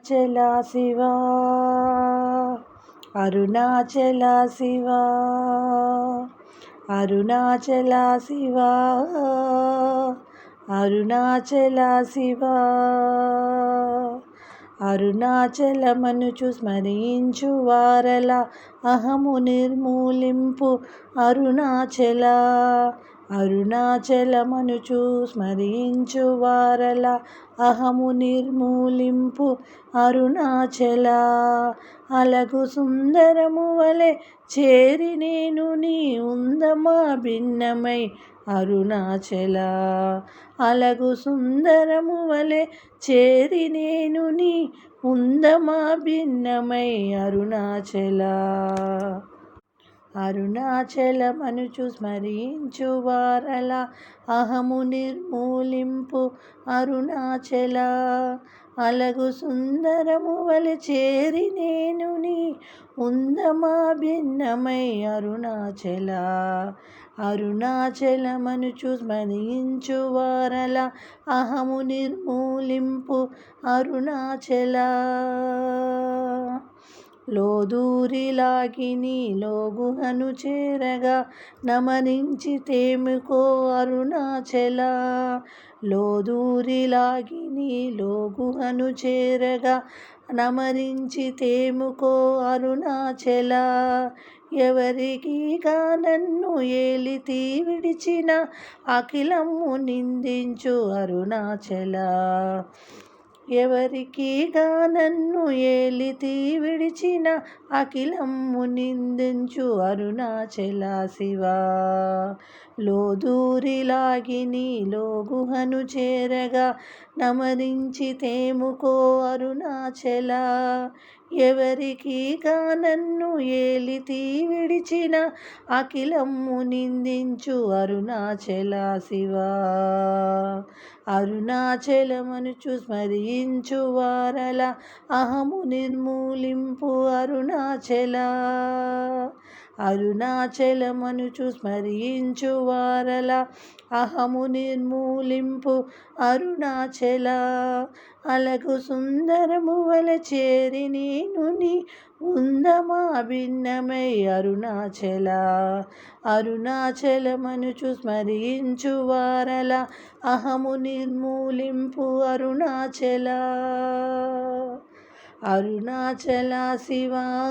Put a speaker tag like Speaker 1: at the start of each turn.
Speaker 1: అరుణాచల శివా అరుణాచల శివా అరుణాచల శివా అరుణాచల శివా. అరుణాచలమనుచు స్మరించు వారల అహము నిర్మూలింపు అరుణాచల. అరుణాచలమనుచు స్మరించు వారల అహము నిర్మూలింపు అరుణాచల. అలగు సుందరము వలె చేరి నేను నీ ఉందమా భిన్నమై అరుణాచల. అలగు సుందరము వలె చేరి నేను నీ ఉందమా భిన్నమై అరుణాచల. అరుణాచలమనుచు స్మరించు వారల అహము నిర్మూలింపు అరుణాచల. అలగు సుందరము వలె చేరి నేను నీ ఉందమా భిన్నమై అరుణాచల. అరుణాచలమనుచు స్మరించు వారల అహము నిర్మూలింపు అరుణాచల. లోదూరిలాగిని లోగుహను చేరగా నమనించి తేముకో అరుణాచల. లోదూరిలాగిని లోగుహను చేరగా నమరించి తేముకో అరుణాచల. ఎవరికీగా నన్ను ఏలితి విడిచిన అఖిలము నిందించు అరుణాచల. ఎవరికి నన్ను ఏలితి విడిచిన అఖిలము నిందించు అరుణాచల శివా. లోదూరిలాగిని లోగుహను చేరగా నమరించి తేముకో అరుణాచల. ఎవరికి నన్ను ఏలితి విడిచిన అఖిలము నిందించు అరుణాచల శివా. అరుణాచలమనుచు స్మరీ వారల అహము నిర్మూలింపు అరుణాచల. అరుణాచలమనుచు స్మరించు వారల అహము నిర్మూలింపు అరుణాచల. అలకు సుందరము వల చేరి నేను నీ ఉందమా భిన్నమై అరుణాచల. అరుణాచలమనుచు స్మరించు వారల అహము నిర్మూలింపు అరుణాచల. అరుణాచల శివా.